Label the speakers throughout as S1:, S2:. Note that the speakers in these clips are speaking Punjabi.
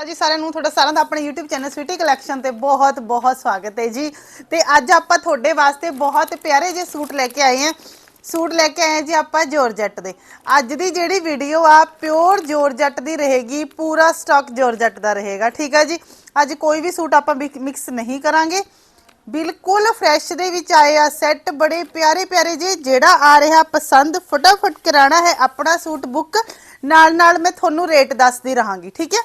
S1: ਹਾਂ ਜੀ ਸਾਰਿਆਂ ਨੂੰ, ਤੁਹਾਡਾ ਸਾਰਿਆਂ ਦਾ ਆਪਣੇ YouTube ਚੈਨਲ ਸਵੀਟੀ ਕਲੈਕਸ਼ਨ ਤੇ ਬਹੁਤ ਬਹੁਤ ਸਵਾਗਤ ਹੈ ਜੀ। ਤੇ ਅੱਜ ਆਪਾਂ ਤੁਹਾਡੇ ਵਾਸਤੇ ਬਹੁਤ ਪਿਆਰੇ ਜਿਹੇ ਸੂਟ ਲੈ ਕੇ ਆਏ ਹਾਂ। ਸੂਟ ਲੈ ਕੇ ਆਏ ਜੀ ਆਪਾਂ ਜੋਰਜੱਟ ਦੇ। ਅੱਜ ਦੀ ਜਿਹੜੀ ਵੀਡੀਓ ਆ ਪਿਓਰ ਜੋਰਜੱਟ ਦੀ ਰਹੇਗੀ, ਪੂਰਾ ਸਟਾਕ ਜੋਰਜੱਟ ਦਾ ਰਹੇਗਾ, ਠੀਕ ਹੈ ਜੀ? ਅੱਜ ਕੋਈ ਵੀ ਸੂਟ ਆਪਾਂ ਮਿਕਸ ਨਹੀਂ ਕਰਾਂਗੇ। ਬਿਲਕੁਲ ਫਰੈਸ਼ ਦੇ ਵਿੱਚ ਆਏ ਆ ਸੈੱਟ ਬੜੇ ਪਿਆਰੇ ਪਿਆਰੇ ਜੇ ਜਿਹੜਾ ਆ ਰਿਹਾ ਪਸੰਦ, ਫਟਾਫਟ ਕਰਾਣਾ ਹੈ ਆਪਣਾ ਸੂਟ ਬੁੱਕ ਨਾਲ ਨਾਲ ਮੈਂ ਤੁਹਾਨੂੰ ਰੇਟ ਦੱਸਦੀ ਰਹਾਂਗੀ, ਠੀਕ ਹੈ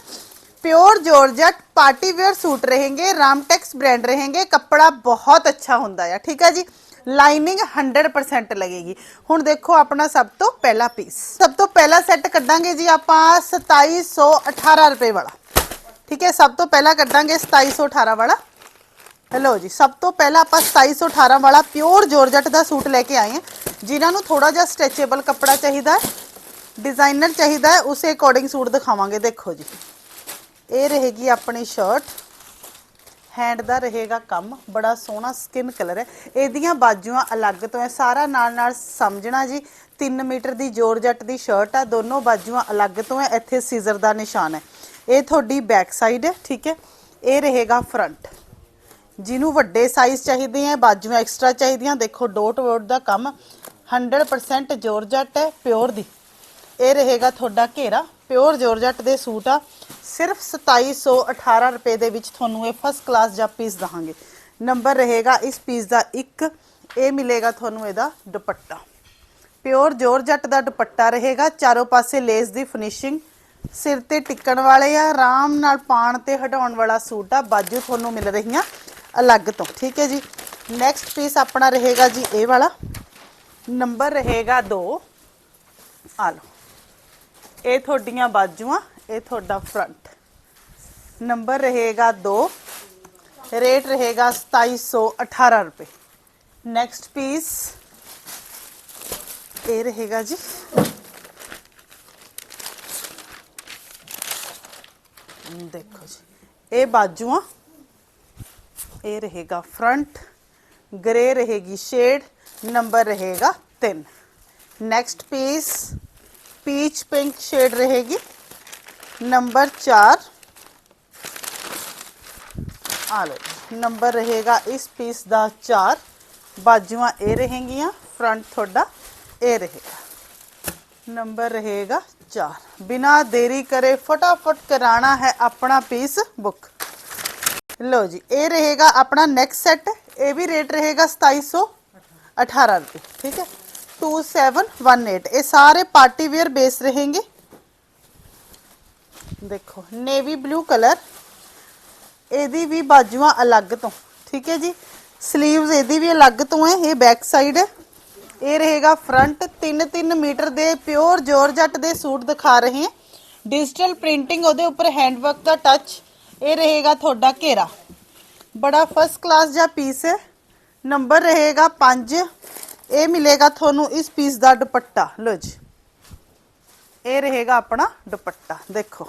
S1: pure georgette party wear suit रहेंगे रामटेक्स ब्रांड रहेंगे कपड़ा बहुत अच्छा ਹੁੰਦਾ ਹੈ ਠੀਕ ਹੈ ਜੀ ਲਾਈਨਿੰਗ 100% ਲੱਗੇਗੀ ਹੁਣ ਦੇਖੋ ਆਪਣਾ ਸਭ ਤੋਂ ਪਹਿਲਾ ਪੀਸ ਸਭ ਤੋਂ ਪਹਿਲਾ ਸੈੱਟ ਕੱਢਾਂਗੇ ਜੀ ਆਪਾਂ 2718 ਰੁਪਏ ਵਾਲਾ ਠੀਕ ਹੈ ਸਭ ਤੋਂ ਪਹਿਲਾਂ ਕੱਢਾਂਗੇ 2718 ਵਾਲਾ ਹੈਲੋ ਜੀ ਸਭ ਤੋਂ ਪਹਿਲਾਂ ਆਪਾਂ 2718 ਵਾਲਾ ਪਿਓਰ ਜੋਰਜਟ ਦਾ ਸੂਟ ਲੈ ਕੇ ਆਏ ਹਾਂ ਜਿਨ੍ਹਾਂ ਨੂੰ ਥੋੜਾ ਜਿਹਾ ਸਟ੍ਰੈਚੇਬਲ ਕੱਪੜਾ ਚਾਹੀਦਾ ਹੈ ਡਿਜ਼ਾਈਨਰ ਚਾਹੀਦਾ ਹੈ ਉਸੇ ਅਕੋਰਡਿੰਗ ਸੂਟ ਦਿਖਾਵਾਂਗੇ ਦੇਖੋ ਜੀ ਇਹ ਰਹੇਗੀ ਆਪਣੀ ਸ਼ਰਟ ਹੈਂਡ ਦਾ ਰਹੇਗਾ ਕੰਮ। ਬੜਾ ਸੋਹਣਾ ਸਕਿਨ ਕਲਰ ਹੈ। ਇਹਦੀਆਂ ਬਾਜੂਆਂ ਅਲੱਗ ਤੋਂ ਹੈ। ਸਾਰਾ ਨਾਲ ਨਾਲ ਸਮਝਣਾ ਜੀ 3 ਮੀਟਰ ਦੀ ਜੋਰਜੱਟ ਦੀ ਸ਼ਰਟ ਆ। ਦੋਨੋਂ ਬਾਜੂਆਂ ਅਲੱਗ ਤੋਂ ਹੈ। ਇੱਥੇ ਸੀਜ਼ਰ ਦਾ ਨਿਸ਼ਾਨ ਹੈ। ਇਹ ਤੁਹਾਡੀ ਬੈਕ ਸਾਈਡ ਹੈ, ਠੀਕ ਹੈ? ਇਹ ਰਹੇਗਾ ਫਰੰਟ ਜਿਹਨੂੰ ਵੱਡੇ ਸਾਈਜ਼ ਚਾਹੀਦੇ ਆ ਬਾਜੂਆਂ ਐਕਸਟਰਾ ਚਾਹੀਦੀਆਂ, ਦੇਖੋ ਡੋਟ ਵੋਟ ਦਾ ਕੰਮ। 100% ਜੋਰਜੱਟ ਹੈ ਪਿਓਰ ਦੀ। ਇਹ ਰਹੇਗਾ ਤੁਹਾਡਾ ਘੇਰਾ। ਪਿਓਰ ਜੋਰਜੱਟ ਦੇ ਸੂਟ ਆ। ਸਿਰਫ 2718 ਰੁਪਏ ਦੇ ਵਿੱਚ ਤੁਹਾਨੂੰ ਇਹ ਫਸਟ ਕਲਾਸ ਜਾਂ ਪੀਸ ਦਹਾਂਗੇ ਨੰਬਰ ਰਹੇਗਾ ਇਸ ਪੀਸ ਦਾ ਇੱਕ। ਇਹ ਮਿਲੇਗਾ ਤੁਹਾਨੂੰ ਇਹਦਾ ਦੁਪੱਟਾ। ਪਿਓਰ ਜੋਰਜੱਟ ਦਾ ਦੁਪੱਟਾ ਰਹੇਗਾ। ਚਾਰੋਂ ਪਾਸੇ ਲੇਸ ਦੀ ਫਿਨਿਸ਼ਿੰਗ ਸਿਰ ਤੇ ਟਿਕਣ ਵਾਲੇ ਆ। ਆਰਾਮ ਨਾਲ ਪਾਣ ਤੇ ਹਟਾਉਣ ਵਾਲਾ ਸੂਟ ਆ। ਬਾਜੂ ਤੁਹਾਨੂੰ ਮਿਲ ਰਹੀਆਂ ਅਲੱਗ ਤੋਂ। ਠੀਕ ਹੈ ਜੀ। ਨੈਕਸਟ ਪੀਸ ਆਪਣਾ ਰਹੇਗਾ ਜੀ ਇਹ ਵਾਲਾ। ਨੰਬਰ ਰਹੇਗਾ 2 ਆ ਲਓ। ਇਹ ਤੁਹਾਡੀਆਂ ਬਾਜੂਆਂ, ਇਹ ਤੁਹਾਡਾ ਫਰੰਟ ਨੰਬਰ ਰਹੇਗਾ 2 ਰੇਟ ਰਹੇਗਾ 2718 ਰੁਪਏ। ਨੈਕਸਟ ਪੀਸ ਇਹ ਰਹੇਗਾ ਜੀ। ਦੇਖੋ ਜੀ, ਇਹ ਬਾਜੂਆਂ, ਇਹ ਰਹੇਗਾ ਫਰੰਟ ਗ੍ਰੇ ਰਹੇਗੀ ਸ਼ੇਡ ਨੰਬਰ ਰਹੇਗਾ 3 next piece peach pink shade रहेगी। नंबर चार। आलो नंबर रहेगा इस पीस का चार। बाजुआ ए रहेंगिया फ्रंट थोड़ा ए रहेगा। नंबर रहेगा चार। बिना देरी करे फटाफट कराना है अपना पीस बुक लो जी, ए रहेगा अपना नेक्स्ट सेट ए भी रेट रहेगा सताई सौ अठारह रुपये, ठीक है? 2718 ਇਹ ਸਾਰੇ ਪਾर्टी वेयर बेस रहेंगे ਦੇਖੋ, ਨੇਵੀ ਬਲੂ ਕਲਰ, ਇਹਦੀ ਵੀ ਬਾਜੂਆਂ ਅਲੱਗ ਤੋਂ, ਠੀਕ ਹੈ ਜੀ? 슬ੀਵਸ ਇਹਦੀ ਵੀ ਅਲੱਗ ਤੋਂ ਹੈ, ਇਹ ਬੈਕ ਸਾਈਡ ਹੈ ਇਹ ਰਹੇਗਾ ਫਰੰਟ 3-3 ਮੀਟਰ ਦੇ ਪਿਓਰ ਜੋਰਜੱਟ ਦੇ ਸੂਟ ਦਿਖਾ ਰਹੇ ਹਾਂ। ਡਿਜੀਟਲ ਪ੍ਰਿੰਟਿੰਗ ਉਹਦੇ ਉੱਪਰ ਹੈਂਡਵਰਕ ਦਾ ਟੱਚ ਇਹ ਰਹੇਗਾ ਤੁਹਾਡਾ ਘੇਰਾ। ਬੜਾ ਫਸਟ ਕਲਾਸ ਜਾਂ ਪੀਸ ਹੈ। ਨੰਬਰ ਰਹੇਗਾ 5 ਇਹ ਮਿਲੇਗਾ ਤੁਹਾਨੂੰ ਇਸ ਪੀਸ ਦਾ ਦੁਪੱਟਾ। ਲੋ ਜੀ। ਇਹ ਰਹੇਗਾ ਆਪਣਾ ਦੁਪੱਟਾ। ਦੇਖੋ।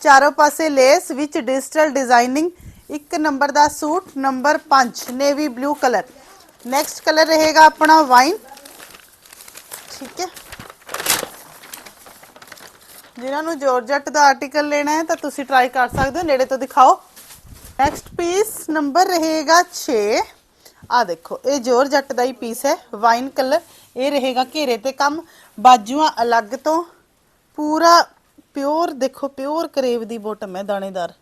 S1: ਚਾਰੋਂ ਪਾਸੇ ਲੇਸ ਵਿੱਚ ਡਿਜੀਟਲ ਡਿਜ਼ਾਈਨਿੰਗ ਇੱਕ ਨੰਬਰ ਦਾ suit number 5 navy blue colour next colour ਰਹੇਗਾ ਆਪਣਾ ਵਾਈਨ ਠੀਕ ਹੈ। ਜਿਨ੍ਹਾਂ ਨੂੰ ਜੋਰਜੱਟ ਦਾ ਆਰਟੀਕਲ ਲੈਣਾ ਹੈ, ਤਾਂ ਤੁਸੀਂ ਟਰਾਈ ਕਰ ਸਕਦੇ ਹੋ। ਨੇੜੇ ਤੋਂ ਦਿਖਾਓ। ਨੈਕਸਟ ਪੀਸ ਨੰਬਰ ਰਹੇਗਾ 6 ਆ ਦੇਖੋ, ਇਹ ਜੋਰ ਜੱਟ ਦਾ ਹੀ ਪੀਸ ਹੈ ਵਾਈਨ ਕਲਰ ਇਹ ਰਹੇਗਾ ਘੇਰੇ ਤੇ ਕੰਮ। ਬਾਜੂਆਂ ਅਲੱਗ ਤੋਂ। ਪੂਰਾ ਪਿਓਰ ਦੇਖੋ ਪਿਓਰ ਕਰੇਬ ਦੀ ਬੋਟਮ ਹੈ ਦਾਣੇਦਾਰ।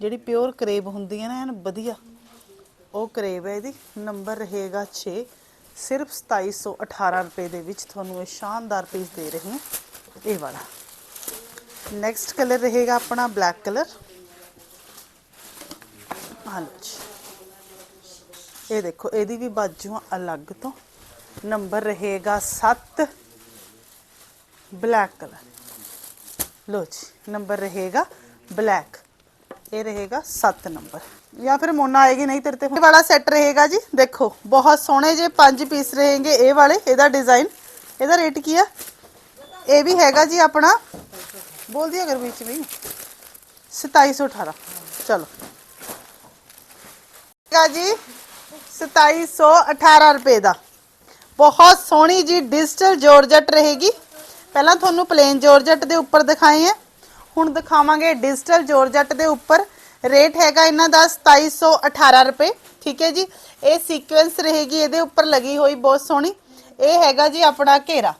S1: ਜਿਹੜੀ ਪਿਓਰ ਕਰੇਬ ਹੁੰਦੀ ਹੈ ਨਾ, ਐਨ ਵਧੀਆ। ਉਹ ਕਰੇਬ ਹੈ ਇਹਦੀ। ਨੰਬਰ ਰਹੇਗਾ 6 ਸਿਰਫ 2718 ਰੁਪਏ ਦੇ ਵਿੱਚ ਤੁਹਾਨੂੰ ਇਹ ਸ਼ਾਨਦਾਰ ਪੀਸ ਦੇ ਰਹੇ ਹਾਂ। ਇਹ ਵਾਲਾ। ਨੈਕਸਟ ਕਲਰ ਰਹੇਗਾ ਆਪਣਾ ਬਲੈਕ ਕਲਰ ਹਾਂ ਜੀ ਇਹ ਦੇਖੋ, ਇਹਦੀ ਵੀ ਬਾਜੂਆਂ ਅਲੱਗ ਤੋਂ ਨੰਬਰ ਰਹੇਗਾ 7 ਬਲੈਕ ਕਲਰ। ਲੋ ਜੀ, ਨੰਬਰ ਰਹੇਗਾ ਬਲੈਕ। ਇਹ ਰਹੇਗਾ 7 ਨੰਬਰ। ਜਾਂ ਫਿਰ ਮੋਨਾ ਆਏਗੀ, ਨਹੀਂ ਤੇਰੇ ਤੇ ਇਹ ਵਾਲਾ ਸੈੱਟ ਰਹੇਗਾ ਜੀ, ਦੇਖੋ, ਬਹੁਤ ਸੋਹਣੇ ਜੇ ਪੰਜ ਪੀਸ ਰਹੇਗੇ ਇਹ ਵਾਲੇ, ਇਹਦਾ ਡਿਜ਼ਾਈਨ। ਇਹਦਾ ਰੇਟ ਕੀ ਆ? ਇਹ ਵੀ ਹੈਗਾ ਜੀ ਆਪਣਾ ਬੋਲ ਦਿਆ ਅਗਰ ਵਿੱਚ ਵੀ 2718 ਚਲੋ। ਹੈਗਾ ਜੀ 2718 ਰੁਪਏ ਦਾ। ਬਹੁਤ ਸੋਹਣੀ ਜੀ ਡਿਜੀਟਲ ਜੋਰਜਟ ਰਹੇਗੀ। ਪਹਿਲਾਂ ਤੁਹਾਨੂੰ ਪਲੇਨ ਜੋਰਜਟ ਦੇ ਉੱਪਰ ਦਿਖਾਏ ਆ। ਹੁਣ ਦਿਖਾਵਾਂਗੇ ਡਿਜੀਟਲ ਜੋਰਜੱਟ ਦੇ ਉੱਪਰ। ਰੇਟ ਹੈਗਾ ਇਹਨਾਂ ਦਾ 2718 ਰੁਪਏ। ਠੀਕ ਹੈ ਜੀ। ਇਹ ਸੀਕੁਐਂਸ ਰਹੇਗੀ, ਇਹਦੇ ਉੱਪਰ ਲੱਗੀ ਹੋਈ ਬਹੁਤ ਸੋਹਣੀ। ਇਹ ਹੈਗਾ ਜੀ ਆਪਣਾ ਘੇਰਾ।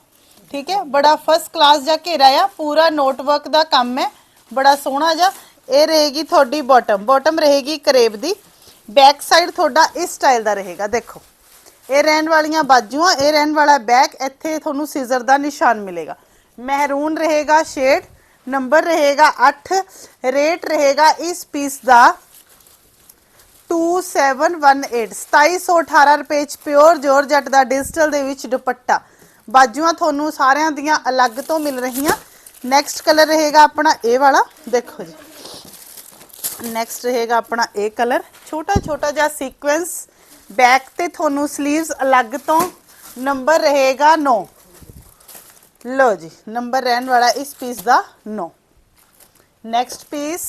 S1: ਠੀਕ ਹੈ। ਬੜਾ ਫਸਟ ਕਲਾਸ ਜਿਹਾ ਘੇਰਾ ਆ। ਪੂਰਾ ਨੋਟਵਰਕ ਦਾ ਕੰਮ ਹੈ। ਬੜਾ ਸੋਹਣਾ ਜਿਹਾ। ਇਹ ਰਹੇਗੀ ਤੁਹਾਡੀ ਬਾਟਮ ਬਾਟਮ ਰਹੇਗੀ ਕਰੇਬ ਦੀ। ਬੈਕ ਸਾਈਡ ਤੁਹਾਡਾ ਇਸ ਸਟਾਈਲ ਦਾ ਰਹੇਗਾ, ਦੇਖੋ। ਇਹ ਰਹਿਣ ਵਾਲੀਆਂ ਬਾਜੂਆਂ, ਇਹ ਰਹਿਣ ਵਾਲਾ ਬੈਕ ਇੱਥੇ ਤੁਹਾਨੂੰ ਸੀਜ਼ਰ ਦਾ ਨਿਸ਼ਾਨ ਮਿਲੇਗਾ। ਮਹਿਰੂਨ ਰਹੇਗਾ ਸ਼ੇਡ ਨੰਬਰ ਰਹੇਗਾ 8 ਰੇਟ ਰਹੇਗਾ ਇਸ ਪੀਸ ਦਾ 2718 2718 ਰੁਪਏ ਚ ਪਿਓਰ ਜੋਰਜੱਟ ਦਾ ਡਿਜੀਟਲ ਦੇ ਵਿੱਚ ਦੁਪੱਟਾ। ਬਾਜੂਆਂ ਤੁਹਾਨੂੰ ਸਾਰਿਆਂ ਦੀਆਂ ਅਲੱਗ ਤੋਂ ਮਿਲ ਰਹੀਆਂ। ਨੈਕਸਟ ਕਲਰ ਰਹੇਗਾ ਆਪਣਾ ਇਹ ਵਾਲਾ, ਦੇਖੋ ਜੀ। नैक्सट रहेगा अपना ये कलर छोटा छोटा जहा सीकुंस बैक से थोनू स्लीव अलग तो नंबर रहेगा नौ लो जी नंबर रहने वाला इस पीस का नौ नैक्सट पीस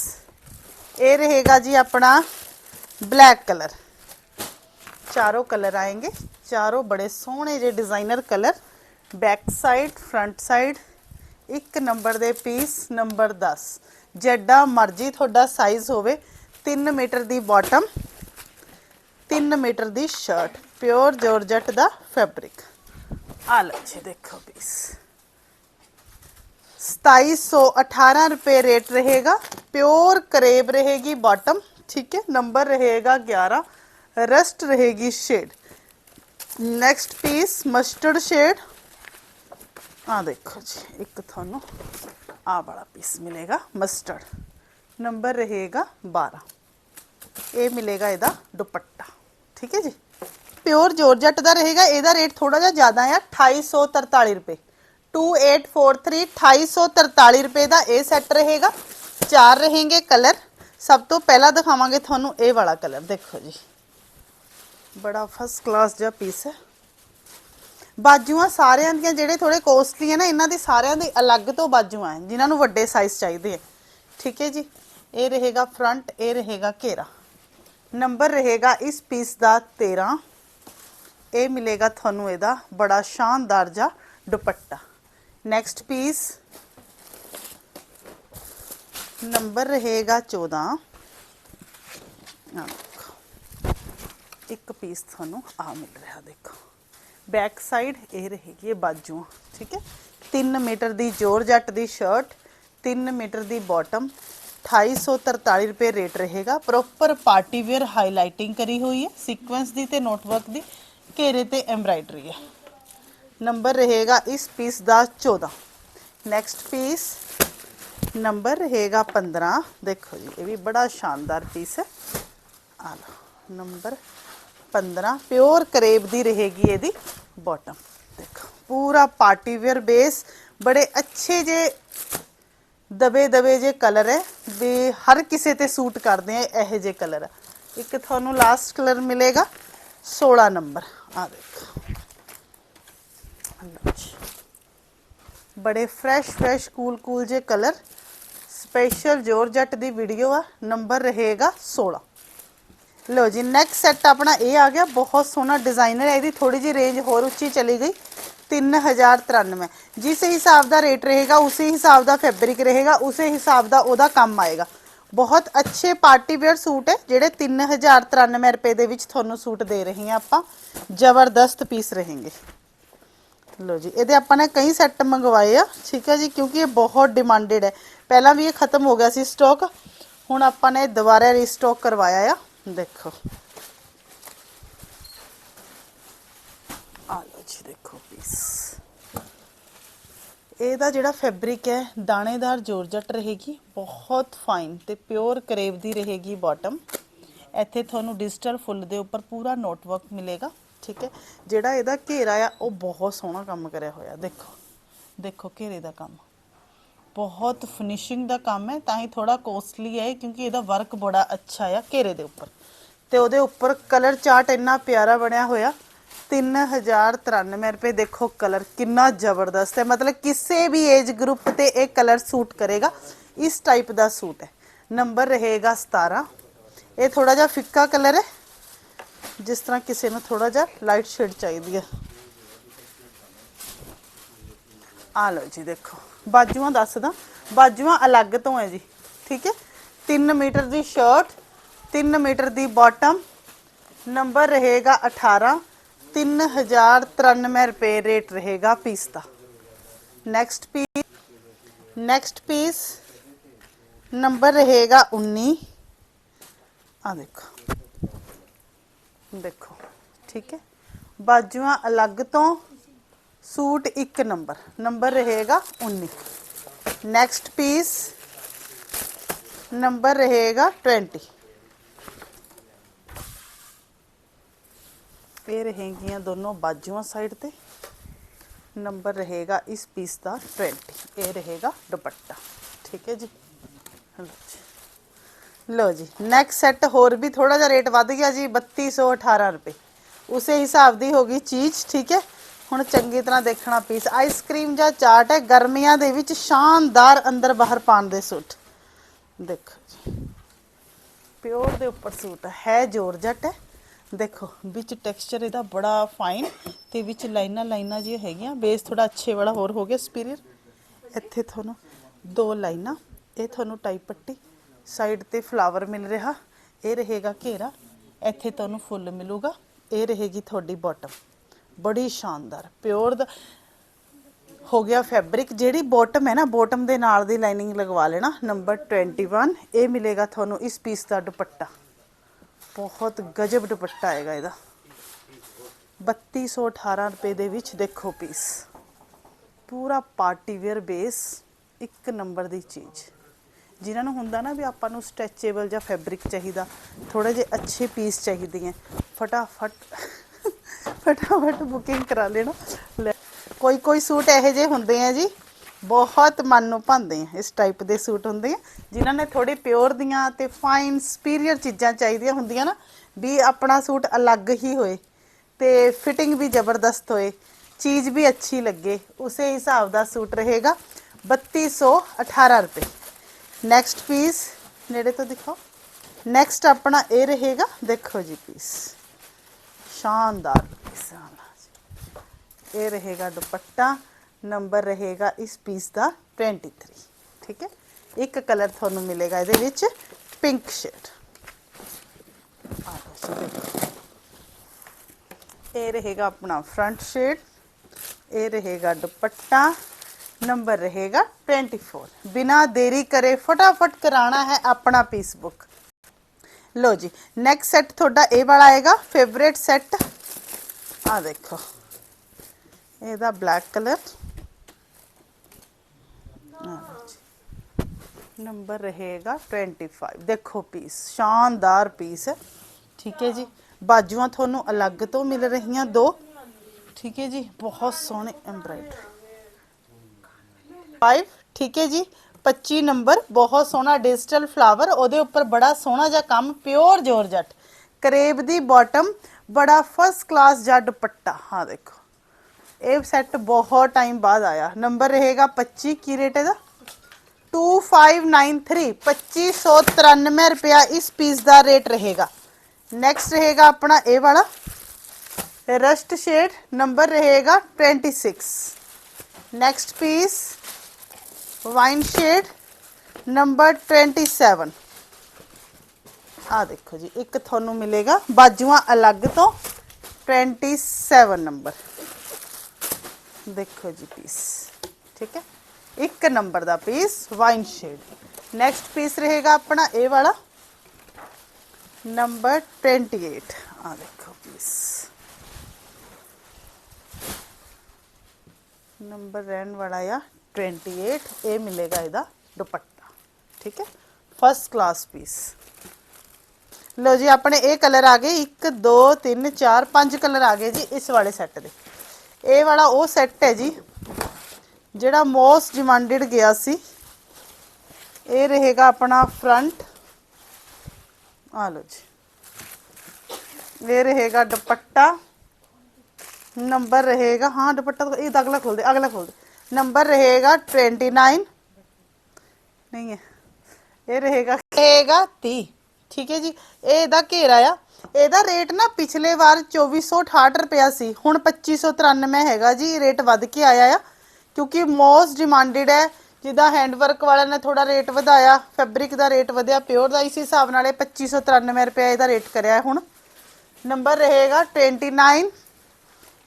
S1: ये रहेगा जी अपना ब्लैक कलर चारों कलर आएँगे. चारों बड़े सोहने जे designer colour back side front side एक नंबर दे पीस नंबर दस. ਜਿੱਡਾ ਮਰਜ਼ੀ ਤੁਹਾਡਾ ਸਾਈਜ਼ ਹੋਵੇ 3 ਮੀਟਰ ਦੀ ਬਾਟਮ 3 ਮੀਟਰ ਦੀ ਸ਼ਰਟ ਪਿਓਰ ਜਾਰਜਟ ਦਾ ਫੈਬਰਿਕ ਆ ਲਓ ਜੀ, ਦੇਖੋ ਪੀਸ 2718 ਰੁਪਏ ਰੇਟ ਰਹੇਗਾ ਪਿਓਰ ਕਰੇਬ ਰਹੇਗੀ ਬਾਟਮ ਠੀਕ ਹੈ ਨੰਬਰ ਰਹੇਗਾ 11 ਰਸਟ ਰਹੇਗੀ shade next piece mustard shade ਆ ਦੇਖੋ ਜੀ, ਇੱਕ ਤੁਹਾਨੂੰ आ वाला पीस मिलेगा मस्टर्ड नंबर रहेगा 12 ਇਹ ਮਿਲੇਗਾ ਇਹਦਾ ਦੁਪੱਟਾ ਠੀਕ ਹੈ ਜੀ ਪਿਓਰ ਜੋਰਜੱਟ ਦਾ ਰਹੇਗਾ ਇਹਦਾ ਰੇਟ ਥੋੜਾ ਜਿਹਾ ਜ਼ਿਆਦਾ ਆ 2843 ਰੁਪਏ 2843 2843 ਰੁਪਏ ਦਾ ਇਹ ਸੈੱਟ ਰਹੇਗਾ ਚਾਰ रहेंगे ਕਲਰ ਸਭ ਤੋਂ ਪਹਿਲਾਂ ਦਿਖਾਵਾਂਗੇ ਤੁਹਾਨੂੰ ਇਹ ਵਾਲਾ ਕਲਰ ਦੇਖੋ ਜੀ ਬੜਾ ਫਸਟ ਕਲਾਸ ਜਿਹਾ ਪੀਸ ਹੈ ਬਾਜੂਆਂ ਸਾਰਿਆਂ ਦੀਆਂ ਜਿਹੜੇ ਥੋੜੇ ਕੋਸਟਲੀ ਹੈ ਨਾ, ਇਹਨਾਂ ਦੀ ਸਾਰਿਆਂ ਦੀ ਅਲੱਗ ਤੋਂ ਬਾਜੂਆਂ ਹੈ ਜਿਨ੍ਹਾਂ ਨੂੰ ਵੱਡੇ ਸਾਈਜ਼ ਚਾਹੀਦੇ ਹੈ ਠੀਕ ਹੈ ਜੀ? ਇਹ ਰਹੇਗਾ ਫਰੰਟ ਇਹ ਰਹੇਗਾ ਘੇਰਾ। ਨੰਬਰ ਰਹੇਗਾ ਇਸ ਪੀਸ ਦਾ 13 ਇਹ ਮਿਲੇਗਾ ਤੁਹਾਨੂੰ ਇਹਦਾ ਬੜਾ ਸ਼ਾਨਦਾਰ ਜਿਹਾ ਦੁਪੱਟਾ। ਨੈਕਸਟ ਪੀਸ ਨੰਬਰ ਰਹੇਗਾ 14 ਇੱਕ ਪੀਸ ਤੁਹਾਨੂੰ ਆ ਮਿਲ ਰਿਹਾ, ਦੇਖੋ। ਬੈਕ ਸਾਈਡ, ਇਹ ਰਹੇਗੀ ਇਹ ਬਾਜੂ। ਠੀਕ ਹੈ? 3 ਮੀਟਰ ਦੀ ਜੋਰਜੱਟ ਦੀ ਸ਼ਰਟ 3 ਮੀਟਰ ਦੀ ਬਾਟਮ 2843 ਰੁਪਏ ਰੇਟ ਰਹੇਗਾ। ਪ੍ਰੋਪਰ ਪਾਰਟੀ ਵੇਅਰ ਹਾਈਲਾਈਟਿੰਗ ਕਰੀ ਹੋਈ ਹੈ। ਸੀਕੁਐਂਸ ਦੀ ਤੇ ਨੋਟਵਰਕ ਦੀ ਘੇਰੇ ਤੇ ਐਮਬਰਾਇਡਰੀ ਹੈ। ਨੰਬਰ ਰਹੇਗਾ ਇਸ ਪੀਸ ਦਾ 14 ਨੈਕਸਟ ਪੀਸ ਨੰਬਰ ਰਹੇਗਾ 15 ਦੇਖੋ ਜੀ, ਇਹ ਵੀ ਬੜਾ ਸ਼ਾਨਦਾਰ ਪੀਸ ਹੈ। ਆ ਲਓ ਨੰਬਰ 15 ਪਿਓਰ ਕਰੇਬ ਦੀ ਰਹੇਗੀ ਇਹਦੀ ਬਾਟਮ ਦੇਖੋ, ਪੂਰਾ ਪਾਰਟੀ ਵੇਅਰ ਬੇਸ ਬੜੇ ਅੱਛੇ ਜੇ ਦਬੇ ਦਬੇ ਜੇ ਕਲਰ ਹੈ, ਵੀ ਹਰ ਕਿਸੇ ਤੇ ਸੂਟ ਕਰਦੇ ਆ ਇਹੋ ਜੇ ਕਲਰ ਇੱਕ ਤੁਹਾਨੂੰ ਲਾਸਟ ਕਲਰ ਮਿਲੇਗਾ 16 ਨੰਬਰ। ਆ ਦੇਖੋ। ਬੜੇ ਫਰੈਸ਼ ਫਰੈਸ਼ ਕੂਲ ਕੂਲ ਜੇ ਕਲਰ ਸਪੈਸ਼ਲ ਜੋਰਜੱਟ ਦੀ ਵੀਡੀਓ ਆ, ਨੰਬਰ ਰਹੇਗਾ 16 ਲਓ ਜੀ ਨੈਕਸਟ ਸੈੱਟ ਆਪਣਾ ਇਹ ਆ ਗਿਆ, ਬਹੁਤ ਸੋਹਣਾ ਡਿਜ਼ਾਈਨਰ ਹੈ, ਇਹਦੀ ਥੋੜੀ ਜੀ ਰੇਂਜ ਹੋਰ ਉੱਚੀ ਚਲੀ ਗਈ 3093 ਜਿਸ ਹਿਸਾਬ ਦਾ ਰੇਟ ਰਹੇਗਾ, ਉਸੇ ਹਿਸਾਬ ਦਾ ਫੈਬਰਿਕ ਰਹੇਗਾ, ਉਸੇ ਹਿਸਾਬ ਦਾ ਉਹਦਾ ਕੰਮ ਆਏਗਾ। ਬਹੁਤ ਅੱਛੇ ਪਾਰਟੀ ਵੇਅਰ ਸੂਟ ਹੈ, ਜਿਹੜੇ 3093 ਰੁਪਏ ਦੇ ਵਿੱਚ ਤੁਹਾਨੂੰ ਸੂਟ ਦੇ ਰਹੇ ਹਾਂ ਆਪਾਂ। ਜ਼ਬਰਦਸਤ ਪੀਸ ਰਹੇਂਗੇ। ਲੋ ਜੀ, ਇਹਦੇ ਆਪਾਂ ਨੇ ਕਈ ਸੈੱਟ ਮੰਗਵਾਏ ਆ, ਠੀਕ ਹੈ ਜੀ, ਕਿਉਂਕਿ ਇਹ ਬਹੁਤ ਡਿਮਾਂਡਡ ਹੈ। ਪਹਿਲਾਂ ਵੀ ਇਹ ਖਤਮ ਹੋ ਗਿਆ ਸੀ ਸਟਾਕ ਹੁਣ ਆਪਾਂ ਨੇ ਦੁਬਾਰਾ ਰੀਸਟਾਕ ਕਰਵਾਇਆ ਆ। ਦੇਖੋ। ਆ ਲੋ ਜੀ ਦੇਖੋ ਪੀਸ ਇਹਦਾ ਜਿਹੜਾ ਫੈਬਰਿਕ ਹੈ, ਦਾਣੇਦਾਰ ਜੋਰਜੱਟ ਰਹੇਗੀ, ਬਹੁਤ ਫਾਈਨ ਤੇ ਪਿਓਰ ਕਰੇਵ ਦੀ ਰਹੇਗੀ ਬਾਟਮ ਇੱਥੇ ਤੁਹਾਨੂੰ ਡਿਜੀਟਲ ਫੁੱਲ ਦੇ ਉੱਪਰ ਪੂਰਾ ਨੋਟਵਰਕ ਮਿਲੇਗਾ, ਠੀਕ ਹੈ? ਜਿਹੜਾ ਇਹਦਾ ਘੇਰਾ ਆ, ਉਹ ਬਹੁਤ ਸੋਹਣਾ ਕੰਮ ਕਰਿਆ ਹੋਇਆ, ਦੇਖੋ। ਦੇਖੋ ਘੇਰੇ ਦਾ ਕੰਮ। ਬਹੁਤ ਫਿਨਿਸ਼ਿੰਗ ਦਾ ਕੰਮ ਹੈ, ਤਾਂ ਹੀ ਥੋੜਾ ਕੋਸਟਲੀ ਹੈ ਕਿਉਂਕਿ ਇਹਦਾ ਵਰਕ ਬੜਾ ਅੱਛਾ ਆ ਘੇਰੇ ਦੇ ਉੱਪਰ। ਤੇ ਉਹਦੇ ਉੱਪਰ ਕਲਰ ਚਾਰਟ ਇੰਨਾ ਪਿਆਰਾ ਬਣਿਆ ਹੋਇਆ 3093 ਰੁਪਏ। ਦੇਖੋ ਕਲਰ ਕਿੰਨਾ ਜ਼ਬਰਦਸਤ ਹੈ, ਮਤਲਬ ਕਿਸੇ ਵੀ ਏਜ ਗਰੁੱਪ ਤੇ ਇਹ ਕਲਰ ਸੂਟ ਕਰੇਗਾ, ਇਸ ਟਾਈਪ ਦਾ ਸੂਟ ਹੈ। ਨੰਬਰ ਰਹੇਗਾ 17 ਇਹ ਥੋੜਾ ਜਿਹਾ ਫਿੱਕਾ ਕਲਰ ਹੈ, ਜਿਸ ਤਰ੍ਹਾਂ ਕਿਸੇ ਨੂੰ ਥੋੜਾ ਜਿਹਾ ਲਾਈਟ ਸ਼ੇਡ ਚਾਹੀਦੀ ਹੈ। ਆ ਲਓ ਜੀ, ਦੇਖੋ। ਬਾਜੂਆਂ ਦੱਸਦਾ ਬਾਜੂਆਂ ਅਲੱਗ ਤੋਂ ਹੈ ਜੀ, ਠੀਕ ਹੈ? 3 ਮੀਟਰ ਦੀ ਸ਼ਰਟ 3 ਮੀਟਰ ਦੀ ਬਾਟਮ ਨੰਬਰ ਰਹੇਗਾ 18 3093 ਰੁਪਏ ਰੇਟ ਰਹੇਗਾ ਪੀਸ ਦਾ। Next piece next piece number ਰਹੇਗਾ 19 ਆ ਦੇਖੋ। ਦੇਖੋ, ਠੀਕ ਹੈ? ਬਾਜੂਆਂ ਅਲੱਗ ਤੋਂ ਸੂਟ ਇੱਕ ਨੰਬਰ ਨੰਬਰ ਰਹੇਗਾ 19 ਨੈਕਸਟ ਪੀਸ ਨੰਬਰ ਰਹੇਗਾ 20 ਇਹ ਰਹੇਗੀਆਂ ਦੋਨੋਂ ਬਾਜੂਆਂ ਸਾਈਡ ਤੇ। ਨੰਬਰ ਰਹੇਗਾ ਇਸ ਪੀਸ ਦਾ 20 ਇਹ ਰਹੇਗਾ ਦੁਪੱਟਾ। ਠੀਕ ਹੈ ਜੀ? ਲਓ ਜੀ। ਲੋ ਜੀ ਨੈਕਸਟ ਸੈੱਟ ਹੋਰ ਵੀ ਥੋੜਾ ਜਿਹਾ ਰੇਟ ਵੱਧ ਗਿਆ ਜੀ 3218 ਰੁਪਏ। ਉਸੇ ਹਿਸਾਬ ਦੀ ਹੋਗੀ ਚੀਜ਼, ਠੀਕ ਹੈ? ਹੁਣ ਚੰਗੀ ਤਰ੍ਹਾਂ ਦੇਖਣਾ ਪੀਸ। ਆਈਸਕ੍ਰੀਮ ਜਾਂ ਚਾਟ ਹੈ, ਗਰਮੀਆਂ ਦੇ ਵਿੱਚ ਸ਼ਾਨਦਾਰ ਅੰਦਰ ਬਾਹਰ ਪਾਣ ਦੇ ਸੂਟ। ਦੇਖੋ ਜੀ, ਪਿਓਰ ਦੇ ਉੱਪਰ ਸੂਟ ਹੈ ਹੈ ਜੋਰਜਟ ਹੈ। ਦੇਖੋ, ਵਿੱਚ ਟੈਕਸਚਰ ਇਹਦਾ ਬੜਾ ਫਾਈਨ ਤੇ ਵਿੱਚ ਲਾਈਨਾਂ ਲਾਈਨਾਂ ਜੀ ਹੈਗੀਆਂ। ਬੇਸ ਥੋੜਾ ਅੱਛੇ ਵਾਲਾ ਹੋਰ ਹੋ ਗਿਆ ਸੁਪੀਰੀਅਰ ਇੱਥੇ ਤੁਹਾਨੂੰ ਦੋ ਲਾਈਨਾਂ, ਇਹ ਤੁਹਾਨੂੰ ਟਾਈਪ ਪੱਟੀ ਸਾਈਡ ਤੇ ਫਲਾਵਰ ਮਿਲ ਰਿਹਾ। ਇਹ ਰਹੇਗਾ ਘੇਰਾ, ਇੱਥੇ ਤੁਹਾਨੂੰ ਫੁੱਲ ਮਿਲੂਗਾ। ਇਹ ਰਹੇਗੀ ਤੁਹਾਡੀ ਬਾਟਮ ਬੜੀ ਸ਼ਾਨਦਾਰ ਪਿਓਰ ਦਾ ਹੋ ਗਿਆ ਫੈਬਰਿਕ ਜਿਹੜੀ ਬਾਟਮ ਹੈ ਨਾ ਬਾਟਮ ਦੇ ਨਾਲ ਦੀ ਲਾਈਨਿੰਗ ਲਗਵਾ ਲੈਣਾ ਨੰਬਰ 21 ਇਹ ਮਿਲੇਗਾ ਤੁਹਾਨੂੰ ਇਸ ਪੀਸ ਦਾ ਦੁਪੱਟਾ। ਬਹੁਤ ਗਜਬ ਦੁਪੱਟਾ ਆਏਗਾ ਇਹਦਾ। 3218 ਰੁਪਏ ਦੇ ਵਿੱਚ ਦੇਖੋ ਪੀਸ ਪੂਰਾ ਪਾਰਟੀ ਵੇਅਰ ਬੇਸ ਇੱਕ ਨੰਬਰ ਦੀ ਚੀਜ਼। ਜਿਨ੍ਹਾਂ ਨੂੰ ਹੁੰਦਾ ਨਾ ਵੀ ਆਪਾਂ ਨੂੰ ਸਟ੍ਰੈਚੇਬਲ ਜਾਂ ਫੈਬਰਿਕ ਚਾਹੀਦਾ ਥੋੜੇ ਜਿਹੇ ਅੱਛੇ ਪੀਸ ਚਾਹੀਦੇ ਹੈ ਫਟਾਫਟ ਫਟਾਫਟ ਬੁਕਿੰਗ ਕਰਾ ਲੈਣਾ। ਕੋਈ ਕੋਈ ਸੂਟ ਇਹੋ ਜਿਹੇ ਹੁੰਦੇ ਆ ਜੀ, ਬਹੁਤ ਮਨ ਨੂੰ ਭਾਉਂਦੇ ਆ, ਇਸ ਟਾਈਪ ਦੇ ਸੂਟ ਹੁੰਦੇ ਆ, ਜਿਨ੍ਹਾਂ ਨੇ ਥੋੜੇ ਪਿਓਰ ਦੀਆਂ ਤੇ ਫਾਈਨ ਸੁਪੀਰੀਅਰ ਚੀਜ਼ਾਂ ਚਾਹੀਦੀਆਂ ਹੁੰਦੀਆਂ ਨਾ, ਵੀ ਆਪਣਾ ਸੂਟ ਅਲੱਗ ਹੀ ਹੋਏ ਤੇ ਫਿਟਿੰਗ ਵੀ ਜ਼ਬਰਦਸਤ ਹੋਏ, ਚੀਜ਼ ਵੀ ਅੱਛੀ ਲੱਗੇ, ਉਸੇ ਹਿਸਾਬ ਦਾ ਸੂਟ ਰਹੇਗਾ 3218 ਰੁਪਏ। ਨੈਕਸਟ ਪੀਸ ਨੇੜੇ ਤੋਂ ਦਿਖਾਓ। ਨੈਕਸਟ ਆਪਣਾ ਇਹ ਰਹੇਗਾ, ਦੇਖੋ ਜੀ ਪੀਸ ਸ਼ਾਨਦਾਰ ਪੀਸ ਆਲਾ ਇਹ ਰਹੇਗਾ ਦੁਪੱਟਾ, ਨੰਬਰ ਰਹੇਗਾ ਇਸ ਪੀਸ ਦਾ 23 ਠੀਕ ਹੈ? ਇੱਕ ਕਲਰ ਤੁਹਾਨੂੰ ਮਿਲੇਗਾ ਇਹਦੇ ਵਿੱਚ ਪਿੰਕ ਸ਼ੇਡ ਇਹ ਰਹੇਗਾ ਆਪਣਾ ਫਰੰਟ ਸ਼ੇਡ ਇਹ ਰਹੇਗਾ ਦੁਪੱਟਾ, ਨੰਬਰ ਰਹੇਗਾ 24 ਬਿਨਾ ਦੇਰੀ ਕਰੇ ਫਟਾਫਟ ਕਰਾਣਾ ਹੈ ਆਪਣਾ ਪੀਸ ਬੁੱਕ ਲੋ ਜੀ ਨੈਕਸਟ ਸੈੱਟ ਤੁਹਾਡਾ ਇਹ ਵਾਲਾ ਆਏਗਾ ਫੇਵਰੇਟ ਸੈੱਟ ਆ ਦੇਖੋ, ਇਹਦਾ ਬਲੈਕ ਕਲਰ ਨੰਬਰ ਰਹੇਗਾ 25 ਦੇਖੋ ਪੀਸ ਸ਼ਾਨਦਾਰ ਪੀਸ ਹੈ। ਠੀਕ ਹੈ ਜੀ, ਬਾਜੂਆਂ ਤੁਹਾਨੂੰ ਅਲੱਗ ਤੋਂ ਮਿਲ ਰਹੀਆਂ ਦੋ। ਠੀਕ ਹੈ ਜੀ, ਬਹੁਤ ਸੋਹਣੇ ਐਮਬਰਾਇਡਰੀ 5 ਠੀਕ ਹੈ ਜੀ 25 ਨੰਬਰ, ਬਹੁਤ ਸੋਹਣਾ ਡਿਜੀਟਲ ਫਲਾਵਰ ਉਹਦੇ ਉੱਪਰ ਬੜਾ ਸੋਹਣਾ ਜਿਹਾ ਕੰਮ ਪਿਓਰ ਜੋਰਜਟ ਕਰੇਬ ਦੀ ਬਾਟਮ ਬੜਾ ਫਸਟ ਕਲਾਸ ਜਾਂ ਦੁਪੱਟਾ। ਹਾਂ, ਦੇਖੋ। ਇਹ ਸੈੱਟ ਬਹੁਤ ਟਾਈਮ ਬਾਅਦ ਆਇਆ। ਨੰਬਰ ਰਹੇਗਾ 25 ਕੀ ਰੇਟ ਇਹਦਾ? 2593 2593 ਰੁਪਿਆ ਇਸ ਪੀਸ ਦਾ ਰੇਟ ਰਹੇਗਾ। ਨੈਕਸਟ ਰਹੇਗਾ ਆਪਣਾ ਇਹ ਵਾਲਾ। ਰਸਟ ਸ਼ੇਡ ਨੰਬਰ ਰਹੇਗਾ 26 next piece wine shade number 27 ਆ ਦੇਖੋ ਜੀ, ਇੱਕ ਤੁਹਾਨੂੰ ਮਿਲੇਗਾ ਬਾਜੂਆਂ ਅਲੱਗ ਤੋਂ 27 ਨੰਬਰ। ਦੇਖੋ ਜੀ ਪੀਸ ਠੀਕ ਹੈ? ਇੱਕ ਨੰਬਰ ਦਾ piece wine shade next piece ਰਹੇਗਾ ਆਪਣਾ ਇਹ ਵਾਲਾ, ਨੰਬਰ 28 ਆ ਦੇਖੋ ਪੀਸ ਨੰਬਰ ਰਹਿਣ ਵਾਲਾ ਆ 28 ਇਹ ਮਿਲੇਗਾ ਇਹਦਾ ਦੁਪੱਟਾ ਠੀਕ ਹੈ ਫਸਟ ਕਲਾਸ ਪੀਸ ਲਓ ਜੀ ਆਪਣੇ ਇਹ ਕਲਰ ਆ ਗਏ 1 2 3 4 5 ਕਲਰ ਆ ਗਏ ਜੀ ਇਸ ਵਾਲੇ ਸੈੱਟ ਦੇ ਇਹ ਵਾਲਾ ਉਹ ਸੈੱਟ ਹੈ ਜੀ ਜਿਹੜਾ ਮੋਸਟ ਡਿਮਾਂਡਡ ਗਿਆ ਸੀ ਇਹ ਰਹੇਗਾ ਆਪਣਾ ਫਰੰਟ ਆ ਲਓ ਜੀ ਇਹ ਰਹੇਗਾ ਦੁਪੱਟਾ ਨੰਬਰ ਰਹੇਗਾ ਹਾਂ ਦੁਪੱਟਾ ਤਾਂ- ਇਹ ਤਾਂ ਅਗਲਾ ਖੋਲ ਦੇ ਅਗਲਾ ਖੋਲ ਦੇ ਨੰਬਰ ਰਹੇਗਾ 29 ਨਹੀਂ ਹੈ। ਇਹ ਰਹੇਗਾ ਰਹੇਗਾ 30 ਠੀਕ ਹੈ ਜੀ। ਇਹ ਇਹਦਾ ਘੇਰਾ ਆ। ਇਹਦਾ ਰੇਟ ਨਾ ਪਿਛਲੇ ਵਾਰ 2468 ਰੁਪਿਆ ਸੀ। ਹੁਣ 2593 ਹੈਗਾ ਜੀ। ਰੇਟ ਵੱਧ ਕੇ ਆਇਆ ਆ। ਕਿਉਂਕਿ ਮੋਸਟ ਡਿਮਾਂਡਡ ਹੈ। ਜਿੱਦਾਂ ਹੈਂਡਵਰਕ ਵਾਲਿਆਂ ਨੇ ਥੋੜਾ ਰੇਟ ਵਧਾਇਆ। ਫੈਬਰਿਕ ਦਾ ਰੇਟ ਵਧਿਆ। ਪਿਓਰ ਦਾ ਇਸ ਹਿਸਾਬ ਨਾਲ ਇਹ 2593 ਰੁਪਏ ਇਹਦਾ ਰੇਟ ਕਰਿਆ ਹੁਣ। ਨੰਬਰ ਰਹੇਗਾ 29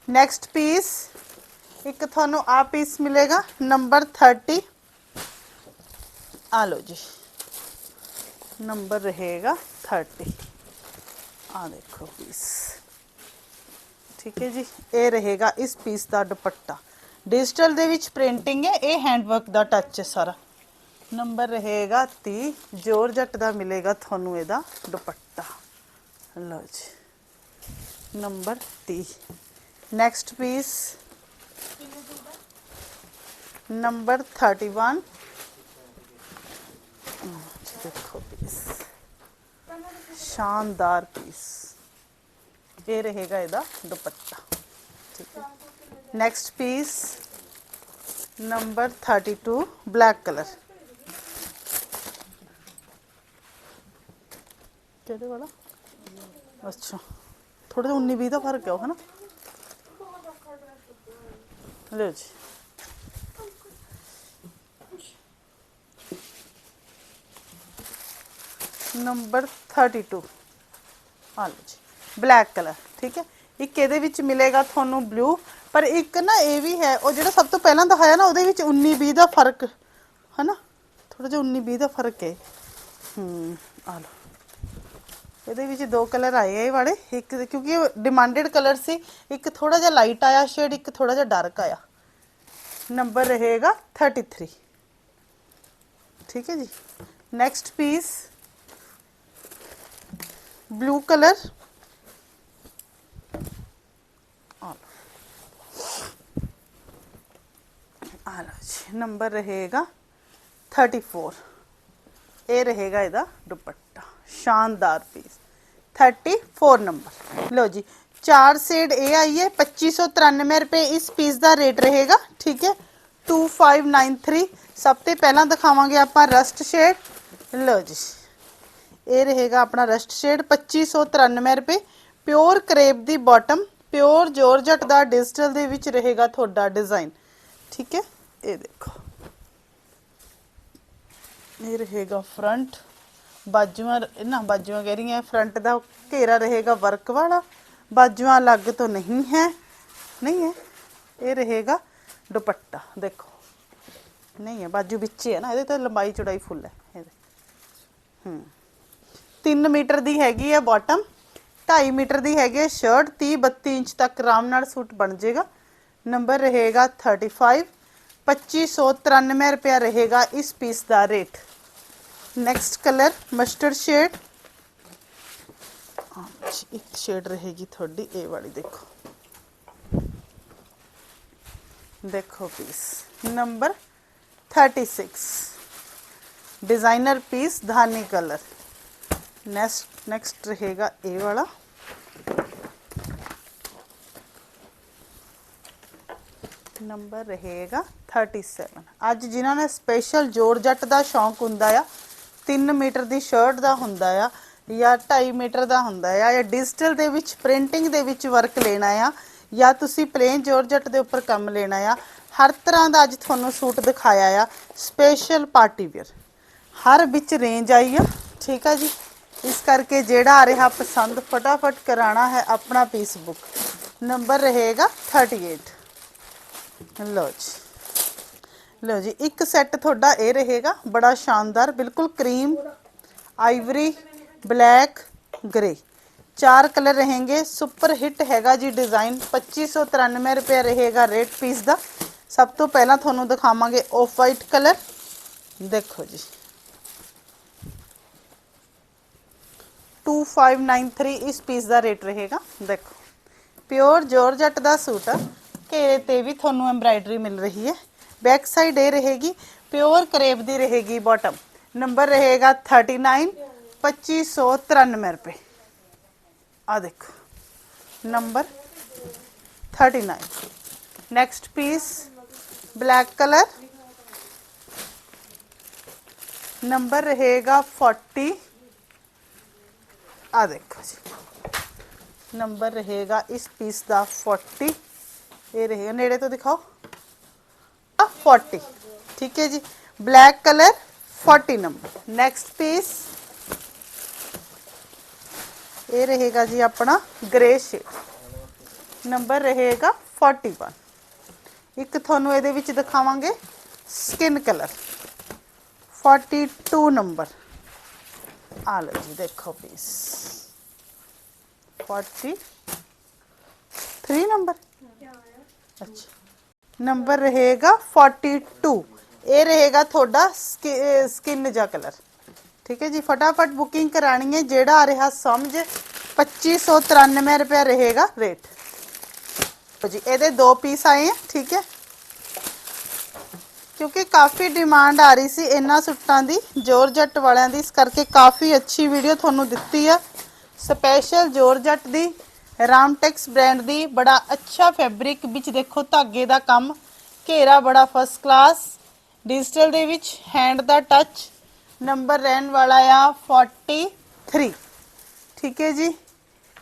S1: ਨੈਕਸਟ ਪੀਸ ਇੱਕ ਤੁਹਾਨੂੰ ਆ ਪੀਸ ਮਿਲੇਗਾ ਨੰਬਰ 30 ਆ ਲਓ ਜੀ ਨੰਬਰ ਰਹੇਗਾ 30 ਆ ਦੇਖੋ ਪੀਸ ਠੀਕ ਹੈ ਜੀ, ਇਹ ਰਹੇਗਾ ਇਸ ਪੀਸ ਦਾ ਦੁਪੱਟਾ। ਡਿਜੀਟਲ ਦੇ ਵਿੱਚ ਪ੍ਰਿੰਟਿੰਗ ਹੈ, ਇਹ ਹੈਂਡਵਰਕ ਦਾ ਟੱਚ ਹੈ ਸਾਰਾ। ਨੰਬਰ ਰਹੇਗਾ 30 ਜੋਰਜੱਟ ਦਾ ਮਿਲੇਗਾ ਤੁਹਾਨੂੰ ਇਹਦਾ ਦੁਪੱਟਾ। ਲਓ ਜੀ ਨੰਬਰ 30 ਨੈਕਸਟ ਪੀਸ ਨੰਬਰ 31 ਹਮ, ਜੀ ਦੇਖੋ ਪੀਸ ਸ਼ਾਨਦਾਰ ਪੀਸ ਇਹ ਰਹੇਗਾ ਇਹਦਾ ਦੁਪੱਟਾ ਠੀਕ ਹੈ next piece number 32 black colour ਕਿਹਦੇ ਵਾਲਾ ਅੱਛਾ ਥੋੜਾ ਜਿਹਾ 19 20 ਦਾ ਫ਼ਰਕ ਹੈ ਉਹ ਹਨਾ ਲਓ ਜੀ ਨੰਬਰ 32 ਆ ਲਓ ਜੀ। ਬਲੈਕ ਕਲਰ ਠੀਕ ਹੈ? ਇੱਕ ਇਹਦੇ ਵਿੱਚ ਮਿਲੇਗਾ ਤੁਹਾਨੂੰ ਬਲੂ ਪਰ ਇੱਕ ਨਾ ਇਹ ਵੀ ਹੈ, ਉਹ ਜਿਹੜਾ ਸਭ ਤੋਂ ਪਹਿਲਾਂ ਦਿਖਾਇਆ ਨਾ, ਉਹਦੇ ਵਿੱਚ 19 20 ਦਾ ਫ਼ਰਕ, ਹਨਾ? ਥੋੜਾ ਜਿਹਾ 19 20 ਦਾ ਫ਼ਰਕ ਹੈ। ਹੂੰ, ਆ ਲਓ। ਇਹਦੇ ਵਿੱਚ ਦੋ ਕਲਰ ਆਏ ਆ ਇਹ ਵਾਲੇ ਇੱਕ ਕਿਉਂਕਿ ਡਿਮਾਂਡਡ ਕਲਰ ਸੀ ਇੱਕ ਥੋੜਾ ਜਿਹਾ ਲਾਈਟ ਆਇਆ ਸ਼ੇਡ ਇੱਕ ਥੋੜਾ ਜਿਹਾ ਡਾਰਕ ਆਇਆ ਨੰਬਰ ਰਹੇਗਾ 33 ਠੀਕ ਹੈ ਜੀ ਨੈਕਸਟ ਪੀਸ ब्लू कलर आ लो जी नंबर रहेगा 34 ਇਹ ਰਹੇਗਾ ਇਹਦਾ ਦੁਪੱਟਾ ਸ਼ਾਨਦਾਰ ਪੀਸ 34 ਨੰਬਰ ਲਓ ਜੀ ਚਾਰ ਸ਼ੇਡ ਇਹ ਆਈ ਹੈ 2593 ਰੁਪਏ ਇਸ ਪੀਸ ਦਾ ਰੇਟ ਰਹੇਗਾ ਠੀਕ ਹੈ 2593 ਸਭ ਤੋਂ ਪਹਿਲਾਂ ਦਿਖਾਵਾਂਗੇ ਆਪਾਂ ਰਸਟ ਸ਼ੇਡ ਲਓ ਜੀ ਇਹ ਰਹੇਗਾ ਆਪਣਾ ਰਸਟ ਸ਼ੇਡ 2593 ਰੁਪਏ ਪਿਓਰ ਕਰੇਪ ਦੀ ਬਾਟਮ ਪਿਓਰ ਜੋਰਜਟ ਦਾ ਡਿਜੀਟਲ ਦੇ ਵਿੱਚ ਰਹੇਗਾ ਤੁਹਾਡਾ ਡਿਜ਼ਾਈਨ ਠੀਕ ਹੈ ਇਹ ਦੇਖੋ ਇਹ ਰਹੇਗਾ ਫਰੰਟ ਬਾਜੂਆਂ ਨਾ, ਬਾਜੂਆਂ ਕਹਿ ਰਹੀ ਹਾਂ ਫਰੰਟ ਦਾ ਘੇਰਾ ਰਹੇਗਾ ਵਰਕ ਵਾਲਾ। ਬਾਜੂਆਂ ਅਲੱਗ ਤੋਂ ਨਹੀਂ ਹੈ। ਨਹੀਂ ਹੈ। ਇਹ ਰਹੇਗਾ ਦੁਪੱਟਾ, ਦੇਖੋ। ਨਹੀਂ ਹੈ, ਬਾਜੂ ਵਿੱਚ ਹੀ ਹੈ ਨਾ, ਇਹਦੇ ਤਾਂ ਲੰਬਾਈ ਚੌੜਾਈ ਫੁੱਲ ਹੈ, ਇਹਦੇ। ਹੂੰ। 3 ਮੀਟਰ ਦੀ ਹੈਗੀ ਹੈ ਬਾਟਮ 2.5 ਮੀਟਰ ਦੀ ਹੈਗੀ ਹੈ ਸ਼ਰਟ 30 32 ਇੰਚ ਤੱਕ ਆਰਾਮ ਨਾਲ ਸੂਟ ਬਣ ਜਾਏਗਾ ਨੰਬਰ ਰਹੇਗਾ 35 2593 ਰੁਪਇਆ ਰਹੇਗਾ ਇਸ ਪੀਸ ਦਾ rate next colour mustard shade ਇੱਕ ਸ਼ੇਡ ਰਹੇਗੀ ਤੁਹਾਡੀ ਇਹ ਵਾਲੀ ਦੇਖੋ ਦੇਖੋ ਪੀਸ ਨੰਬਰ 36 डिजाइनर पीस धानी कलर नेक्स्ट नेक्स्ट रहेगा ए वाला ਨੰਬਰ ਰਹੇਗਾ 37 ਅੱਜ ਜਿਨ੍ਹਾਂ ਨੇ ਸਪੈਸ਼ਲ ਜੋੜ ਜੱਟ ਦਾ ਸ਼ੌਂਕ ਹੁੰਦਾ ਆ 3 ਮੀਟਰ ਦੀ ਸ਼ਰਟ ਦਾ ਹੁੰਦਾ ਆ ਜਾਂ 2.5 ਮੀਟਰ ਦਾ ਹੁੰਦਾ ਆ ਜਾਂ ਡਿਜੀਟਲ ਦੇ ਵਿੱਚ ਪ੍ਰਿੰਟਿੰਗ ਦੇ ਵਿੱਚ ਵਰਕ ਲੈਣਾ ਆ ਜਾਂ ਤੁਸੀਂ ਪਲੇਨ ਜੋੜ ਜੱਟ ਦੇ ਉੱਪਰ ਕੰਮ ਲੈਣਾ ਆ, ਹਰ ਤਰ੍ਹਾਂ ਦਾ ਅੱਜ ਤੁਹਾਨੂੰ ਸੂਟ ਦਿਖਾਇਆ ਆ ਸਪੈਸ਼ਲ ਪਾਰਟੀ ਵੇਅਰ ਹਰ ਵਿੱਚ ਰੇਂਜ ਆਈ ਆ, ਠੀਕ ਆ ਜੀ? ਇਸ ਕਰਕੇ ਜਿਹੜਾ ਆ ਰਿਹਾ ਪਸੰਦ ਫਟਾਫਟ ਕਰਾਣਾ ਹੈ ਆਪਣਾ ਪੀਸ ਬੁੱਕ ਨੰਬਰ ਰਹੇਗਾ 38 ਲੋ ਜੀ। ਲਓ ਜੀ, ਇੱਕ ਸੈੱਟ ਤੁਹਾਡਾ ਇਹ ਰਹੇਗਾ, ਬੜਾ ਸ਼ਾਨਦਾਰ, ਬਿਲਕੁਲ ਕਰੀਮ ਆਈਵਰੀ ਬਲੈਕ ਗ੍ਰੇ ਚਾਰ ਕਲਰ ਰਹੇਗੇ ਸੁਪਰ ਹਿੱਟ ਹੈਗਾ ਜੀ ਡਿਜ਼ਾਈਨ 2593 ਰੁਪਏ ਰਹੇਗਾ ਰੇਟ ਪੀਸ ਦਾ। ਸਭ ਤੋਂ ਪਹਿਲਾਂ ਤੁਹਾਨੂੰ ਦਿਖਾਵਾਂਗੇ ਆਫ ਵਾਈਟ ਕਲਰ ਦੇਖੋ ਜੀ। 2593 ਇਸ ਪੀਸ ਦਾ ਰੇਟ ਰਹੇਗਾ, ਦੇਖੋ। ਪਿਓਰ ਜਾਰਜਟ ਦਾ ਸੂਟ ਆ, ਘੇਰੇ ਤੇ ਵੀ ਤੁਹਾਨੂੰ ਐਮਬ੍ਰਾਇਡਰੀ ਮਿਲ ਰਹੀ ਹੈ। ਬੈਕ ਸਾਈਡ ਇਹ ਰਹੇਗੀ ਪਿਓਰ ਕਰੇਪ ਦੀ ਰਹੇਗੀ ਬਾਟਮ ਨੰਬਰ ਰਹੇਗਾ 39 2593 ਰੁਪਏ ਆ ਦੇਖੋ number 39 next piece black colour number ਰਹੇਗਾ 40 ਆ ਦੇਖੋ ਜੀ ਨੰਬਰ ਰਹੇਗਾ ਇਸ ਪੀਸ ਦਾ 40 ਇਹ ਰਹੇਗਾ ਨੇੜੇ ਤੋਂ ਦਿਖਾਓ ਆ 40 ਠੀਕ ਹੈ ਜੀ? Black colour 40 number next piece ਇਹ ਰਹੇਗਾ ਜੀ ਆਪਣਾ ਗ੍ਰੇ ਸ਼ੇਡ ਨੰਬਰ ਰਹੇਗਾ 41 ਇੱਕ ਤੁਹਾਨੂੰ ਇਹਦੇ ਵਿੱਚ ਦਿਖਾਵਾਂਗੇ ਸਕਿਨ ਕਲਰ 42 ਨੰਬਰ ਆ ਲਓ ਜੀ, ਦੇਖੋ ਪੀਸ 43 ਨੰਬਰ ਅੱਛਾ। ਨੰਬਰ ਰਹੇਗਾ 42 ਇਹ ਰਹੇਗਾ ਤੁਹਾਡਾ ਸਕਿਨ ਜਾ ਕਲਰ ਠੀਕ ਹੈ ਜੀ, ਫਟਾਫਟ ਬੁਕਿੰਗ ਕਰਾਣੀ ਹੈ, ਜਿਹੜਾ ਆ ਰਿਹਾ ਸਮਝ 2593 ਰੁਪਏ ਰਹੇਗਾ ਰੇਟ ਜੀ, ਇਹਦੇ ਦੋ ਪੀਸ ਆਏ ਆ, ਠੀਕ ਹੈ। ਕਿਉਂਕਿ ਕਾਫੀ ਡਿਮਾਂਡ ਆ ਰਹੀ ਸੀ ਇਹਨਾਂ ਸੂਟਾਂ ਦੀ ਜੋਰਜੱਟ ਵਾਲਿਆਂ ਦੀ, ਇਸ ਕਰਕੇ ਕਾਫੀ ਅੱਛੀ ਵੀਡੀਓ ਤੁਹਾਨੂੰ ਦਿੱਤੀ ਆ। ਸਪੈਸ਼ਲ ਜੋਰਜੱਟ ਦੀ ਰਾਮਟੈਕਸ ਬ੍ਰਾਂਡ ਦੀ ਬੜਾ ਅੱਛਾ ਫੈਬਰਿਕ ਵਿੱਚ ਦੇਖੋ ਧਾਗੇ ਦਾ ਕੰਮ, ਘੇਰਾ ਬੜਾ ਫਸਟ ਕਲਾਸ ਡਿਜੀਟਲ ਦੇ ਵਿੱਚ ਹੈਂਡ ਦਾ ਟੱਚ ਨੰਬਰ ਰਹਿਣ ਵਾਲਾ ਆ 43 ਠੀਕ ਹੈ ਜੀ?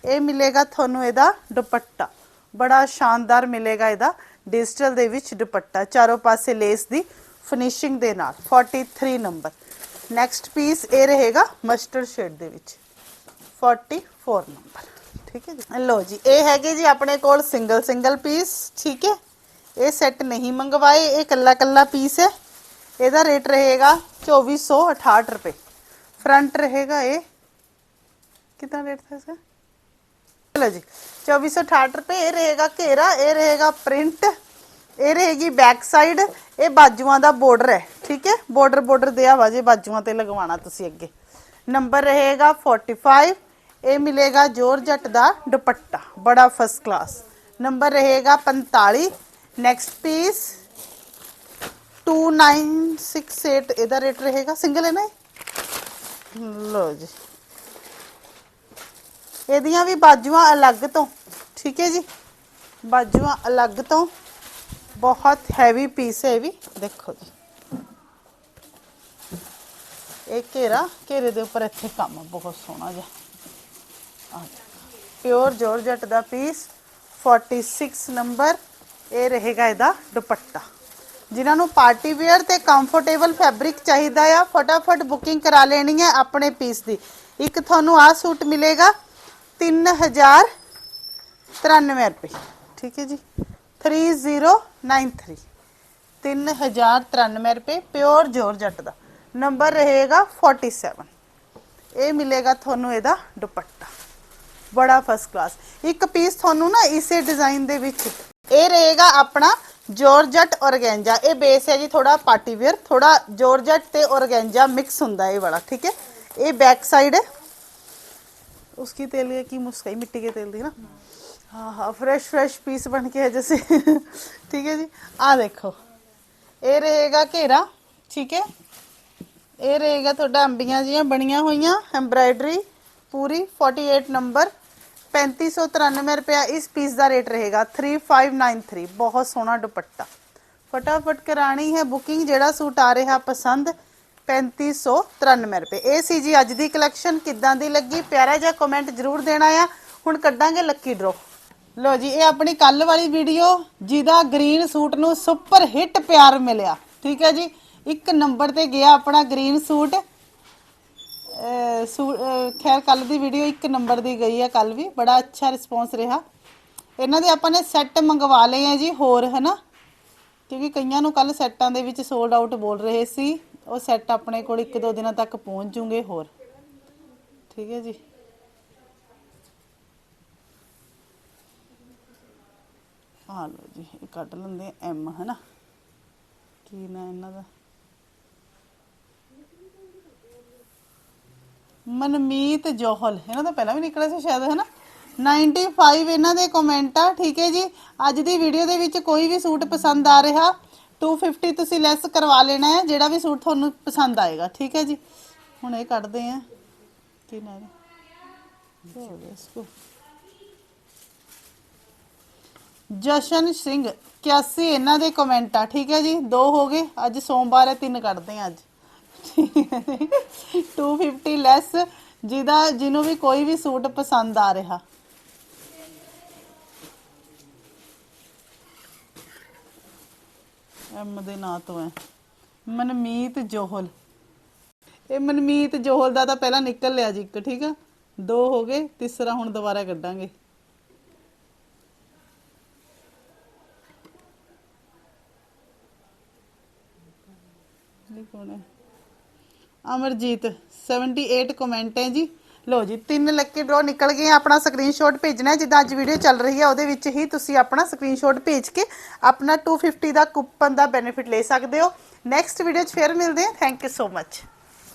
S1: ਇਹ ਮਿਲੇਗਾ ਤੁਹਾਨੂੰ ਇਹਦਾ ਦੁਪੱਟਾ। ਬੜਾ ਸ਼ਾਨਦਾਰ ਮਿਲੇਗਾ ਇਹਦਾ ਡਿਜੀਟਲ ਦੇ ਵਿੱਚ ਦੁਪੱਟਾ, ਚਾਰੋਂ ਪਾਸੇ ਲੇਸ ਦੀ ਫਿਨਿਸ਼ਿੰਗ ਦੇ ਨਾਲ 43 ਨੰਬਰ ਨੈਕਸਟ ਪੀਸ ਇਹ ਰਹੇਗਾ ਮਸਟਰਡ ਸ਼ੇਡ ਦੇ ਵਿੱਚ 44 ਨੰਬਰ ਠੀਕ ਹੈ ਜੀ ਲਓ ਜੀ ਇਹ ਹੈਗੇ ਜੀ ਆਪਣੇ ਕੋਲ ਸਿੰਗਲ ਸਿੰਗਲ ਪੀਸ ਠੀਕ ਹੈ ਇਹ ਸੈੱਟ ਨਹੀਂ ਮੰਗਵਾਏ ਇਹ ਕੱਲਾ ਕੱਲਾ ਪੀਸ ਹੈ ਇਹਦਾ ਰੇਟ ਰਹੇਗਾ 2468 ਰੁਪਏ ਫਰੰਟ ਰਹੇਗਾ ਇਹ ਕਿੰਨਾ ਰੇਟ था इसका चलो जी 2468 ਰੁਪਏ ਇਹ ਰਹੇਗਾ ਘੇਰਾ ਇਹ ਰਹੇਗਾ ਪ੍ਰਿੰਟ ਇਹ ਰਹੇਗੀ ਬੈਕ ਸਾਈਡ ਇਹ ਬਾਜੂਆਂ ਦਾ ਬਾਰਡਰ ਹੈ ਠੀਕ ਹੈ ਬਾਰਡਰ ਬਾਰਡਰ ਦਿਆ ਵਾ ਜੇ ਬਾਜੂਆਂ ਤੇ ਲਗਵਾਉਣਾ ਤੁਸੀਂ ਅੱਗੇ ਨੰਬਰ ਰਹੇਗਾ 45 ਇਹ ਮਿਲੇਗਾ ਜੋਰਜੱਟ ਦਾ ਦੁਪੱਟਾ, ਬੜਾ ਫਸਟ ਕਲਾਸ ਨੰਬਰ ਰਹੇਗਾ 45 ਨੈਕਸਟ ਪੀਸ 2968 ਇਹਦਾ ਰੇਟ ਰਹੇਗਾ। ਸਿੰਗਲ ਹੈ ਨਾ ਇਹ? ਜੀ। ਇਹਦੀਆਂ ਵੀ ਬਾਜੂਆਂ ਅਲੱਗ ਤੋਂ, ਠੀਕ ਹੈ ਜੀ? ਬਾਜੂਆਂ ਅਲੱਗ ਤੋਂ। ਬਹੁਤ ਹੈਵੀ ਪੀਸ ਹੈ ਵੀ। ਦੇਖੋ ਜੀ। ਇਹ ਘੇਰਾ, ਘੇਰੇ ਦੇ ਉੱਪਰ ਇੱਥੇ ਕੰਮ ਬਹੁਤ ਸੋਹਣਾ ਜਿਹਾ। ਪਿਓਰ ਜੋਰਜਟ ਦਾ ਪੀਸ 46 ਨੰਬਰ ਇਹ ਰਹੇਗਾ ਇਹਦਾ ਦੁਪੱਟਾ ਜਿਨ੍ਹਾਂ ਨੂੰ ਪਾਰਟੀ ਵੇਅਰ ਤੇ ਕੰਫਰਟੇਬਲ ਫੈਬਰਿਕ ਚਾਹੀਦਾ ਆ ਫਟਾਫਟ ਬੁਕਿੰਗ ਕਰਾ ਲੈਣੀ ਹੈ ਆਪਣੇ ਪੀਸ ਦੀ ਇੱਕ ਤੁਹਾਨੂੰ ਆਹ ਸੂਟ ਮਿਲੇਗਾ 3093 ਰੁਪਏ ਠੀਕ ਹੈ ਜੀ 3093 3093 ਰੁਪਏ ਪਿਓਰ ਜੋਰਜੱਟ ਦਾ ਨੰਬਰ ਰਹੇਗਾ 47 ਇਹ ਮਿਲੇਗਾ ਤੁਹਾਨੂੰ ਇਹਦਾ ਦੁਪੱਟਾ ਬੜਾ ਫਸਟ ਕਲਾਸ ਇੱਕ ਪੀਸ ਤੁਹਾਨੂੰ ਨਾ ਇਸੇ ਡਿਜ਼ਾਈਨ ਦੇ ਵਿੱਚ ਇਹ ਰਹੇਗਾ ਆਪਣਾ ਜੋਰਜਟ ਔਰਗੈਂਜਾ ਇਹ ਬੇਸ ਹੈ ਜੀ ਥੋੜਾ ਪਾਰਟੀ ਵੇਅਰ ਥੋੜਾ ਜੋਰਜਟ ਤੇ ਔਰਗੈਂਜਾ ਮਿਕਸ ਹੁੰਦਾ ਇਹ ਵਾਲਾ ਠੀਕ ਹੈ ਇਹ ਬੈਕ ਸਾਈਡ ਹੈ उसकी तेल की मुस्काई मिट्टी के तेल दी ना हाँ हाँ फ्रेश फ्रेश पीस बन के है जैसे ठीक है जी आ देखो ਇਹ ਰਹੇਗਾ ਘੇਰਾ ਠੀਕ ਹੈ ਇਹ ਰਹੇਗਾ ਤੁਹਾਡਾ ਅੰਬੀਆਂ ਜੀਆਂ ਬਣੀਆਂ ਹੋਈਆਂ ਐਮਬਰਾਇਡਰੀ ਪੂਰੀ 48 ਨੰਬਰ 3593 ਰੁਪਇਆ ਇਸ ਪੀਸ ਦਾ ਰੇਟ ਰਹੇਗਾ 3593 ਬਹੁਤ ਸੋਹਣਾ ਦੁਪੱਟਾ। ਫਟਾਫਟ ਕਰਾਣੀ ਹੈ ਬੁਕਿੰਗ ਜਿਹੜਾ ਸੂਟ ਆ ਰਿਹਾ ਪਸੰਦ 3593 ਰੁਪਏ। ਇਹ ਸੀ ਜੀ ਅੱਜ ਦੀ ਕਲੈਕਸ਼ਨ ਕਿੱਦਾਂ ਦੀ ਲੱਗੀ? ਪਿਆਰਾ ਜਿਹਾ ਕਮੈਂਟ ਜਰੂਰ ਦੇਣਾ ਆ। ਹੁਣ ਕੱਢਾਂਗੇ ਲੱਕੀ ਡਰੋ ਲੋ ਜੀ, ਇਹ ਆਪਣੀ ਕੱਲ ਵਾਲੀ ਵੀਡੀਓ ਜਿਹਦਾ ਗ੍ਰੀਨ ਸੂਟ ਨੂੰ ਸੁਪਰ ਹਿੱਟ ਪਿਆਰ ਮਿਲਿਆ। ਠੀਕ ਹੈ ਜੀ, ਇੱਕ ਨੰਬਰ ਤੇ ਗਿਆ ਆਪਣਾ ਗ੍ਰੀਨ ਸੂਟ। ਖੈਰ ਕੱਲ ਦੀ ਵੀਡੀਓ ਇੱਕ ਨੰਬਰ ਦੀ ਗਈ ਹੈ ਕੱਲ ਵੀ, ਬੜਾ ਅੱਛਾ ਰਿਸਪੌਂਸ ਰਿਹਾ। ਇਹਨਾਂ ਦੇ ਆਪਾਂ ਨੇ ਸੈੱਟ ਮੰਗਵਾ ਲਏ ਆ ਜੀ ਹੋਰ, ਹਨਾ? ਕਿਉਂਕਿ ਕਈਆਂ ਨੂੰ ਕੱਲ ਸੈੱਟਾਂ ਦੇ ਵਿੱਚ ਸੋਲਡ ਆਊਟ ਬੋਲ ਰਹੇ ਸੀ। ਉਹ ਸੈੱਟ ਆਪਣੇ ਕੋਲ ਇੱਕ ਦੋ ਦਿਨਾਂ ਤੱਕ ਪਹੁੰਚ ਜੂਗੇ ਹੋਰ। ਠੀਕ ਹੈ ਜੀ। ਆ ਲਓ ਜੀ, ਇਹ ਕੱਢ ਲੈਂਦੇ ਐਮ ਹਨਾ? ਕੀ ਨਾ ਇਹਨਾਂ ਦਾ? ਮਨਮੀਤ ਜੋਹਲ, ਇਹਨਾਂ ਦਾ ਪਹਿਲਾਂ ਵੀ ਨਿਕਲਿਆ ਸੀ ਸ਼ਾਇਦ, ਹਨਾ? 95 ਇਹਨਾਂ ਦੇ ਕਮੈਂਟ ਆ, ਠੀਕ ਹੈ ਜੀ? ਅੱਜ ਦੀ ਵੀਡੀਓ ਦੇ ਵਿੱਚ ਕੋਈ ਵੀ ਸੂਟ ਪਸੰਦ ਆ ਰਿਹਾ 250 ਤੁਸੀਂ ਲੈਸ ਕਰਵਾ ਲੈਣਾ ਹੈ, ਜਿਹੜਾ ਵੀ ਸੂਟ ਤੁਹਾਨੂੰ ਪਸੰਦ ਆਏਗਾ, ਠੀਕ ਹੈ ਜੀ? ਹੁਣ ਇਹ ਕੱਢਦੇ ਆ ਕੀ ਨਾ ਹੋ ਗਿਆ ਇਸਕੋ ਜਸ਼ਨ ਸਿੰਘ 81 ਇਹਨਾਂ ਦੇ ਕਮੈਂਟ ਆ, ਠੀਕ ਹੈ ਜੀ? ਦੋ ਹੋ ਗਏ, ਅੱਜ ਸੋਮਵਾਰ ਹੈ, ਤਿੰਨ ਕੱਢਦੇ ਆ ਅੱਜ। 250 ਲੈਸ ਜਿਹਦਾ ਜਿਹਨੂੰ ਵੀ ਕੋਈ ਵੀ ਸੂਟ ਪਸੰਦ ਆ ਰਿਹਾ। ਐਮ ਦੇ ਨਾਂ ਤੋਂ ਹੈ। ਮਨਮੀਤ ਜੋਹਲ। ਇਹ ਮਨਮੀਤ ਜੋਹਲ ਦਾ ਤਾਂ ਪਹਿਲਾਂ ਨਿਕਲ ਲਿਆ ਜੀ ਇੱਕ, ਠੀਕ ਆ? ਦੋ ਹੋ ਗਏ, ਤੀਸਰਾ ਹੁਣ ਦੁਬਾਰਾ ਕੱਢਾਂਗੇ। ਇਹ ਅਮਰਜੀਤ 78 ਕਮੈਂਟ ਹੈ ਜੀ। ਲੋ ਜੀ, ਤਿੰਨ ਲੱਕੀ ਡਰੋ ਨਿਕਲ ਗਏ ਆ। ਆਪਣਾ ਸਕਰੀਨਸ਼ਾਟ ਭੇਜਣਾ ਹੈ। ਜਿੱਦਾਂ ਅੱਜ ਵੀਡੀਓ ਚੱਲ ਰਹੀ ਹੈ, ਉਹਦੇ ਵਿੱਚ ਹੀ ਤੁਸੀਂ ਆਪਣਾ ਸਕਰੀਨਸ਼ਾਟ ਭੇਜ ਕੇ ਆਪਣਾ 250 ਦਾ ਕੂਪਨ ਦਾ ਬੈਨੀਫਿਟ ਲੈ ਸਕਦੇ ਹੋ। ਨੈਕਸਟ ਵੀਡੀਓ 'ਚ ਫੇਰ ਮਿਲਦੇ ਹਾਂ। Thank you so much